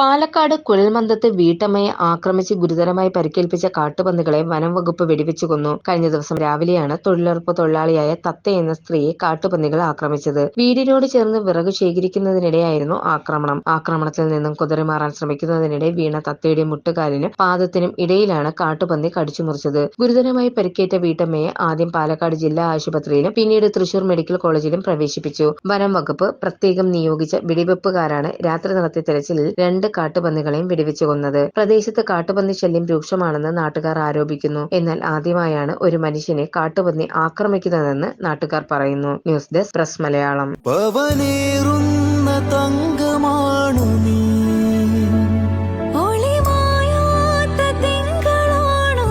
പാലക്കാട് കുഴൽമന്ദത്ത് വീട്ടമ്മയെ ആക്രമിച്ച് ഗുരുതരമായി പരിക്കേൽപ്പിച്ച കാട്ടുപന്നികളെ വനം വകുപ്പ് വെടിവെച്ചു കൊന്നു. കഴിഞ്ഞ ദിവസം രാവിലെയാണ് തൊഴിലുറപ്പ് തൊഴിലാളിയായ തത്ത എന്ന സ്ത്രീയെ കാട്ടുപന്നികൾ ആക്രമിച്ചത്. വീടിനോട് ചേർന്ന് വിറക് ശേഖരിക്കുന്നതിനിടെയായിരുന്നു ആക്രമണം. ആക്രമണത്തിൽ നിന്നും കുതിരമാറാൻ ശ്രമിക്കുന്നതിനിടെ വീണ തത്തയുടെ മുട്ടുകാലിനും പാദത്തിനും ഇടയിലാണ് കാട്ടുപന്നി കടിച്ചു മുറിച്ചത് ഗുരുതരമായി പരിക്കേറ്റ വീട്ടമ്മയെ ആദ്യം പാലക്കാട് ജില്ലാ ആശുപത്രിയിലും പിന്നീട് തൃശൂർ മെഡിക്കൽ കോളേജിലും പ്രവേശിപ്പിച്ചു. വനം വകുപ്പ് പ്രത്യേകം നിയോഗിച്ച വെടിവെപ്പുകാരാണ് രാത്രി നടത്തിയ തെരച്ചിലിൽ രണ്ട് കാട്ടുപന്നികളെയും വെടിവെച്ചു കൊന്നത്. പ്രദേശത്ത് കാട്ടുപന്നി ശല്യം രൂക്ഷമാണെന്ന് നാട്ടുകാർ ആരോപിക്കുന്നു. എന്നാൽ ആദ്യമായാണ് ഒരു മനുഷ്യനെ കാട്ടുപന്നി ആക്രമിക്കുന്നതെന്ന് നാട്ടുകാർ പറയുന്നു. News desk press Malayalam. തങ്കമാണു നീ. ഒളിമായാത്ത തിങ്കളാണോ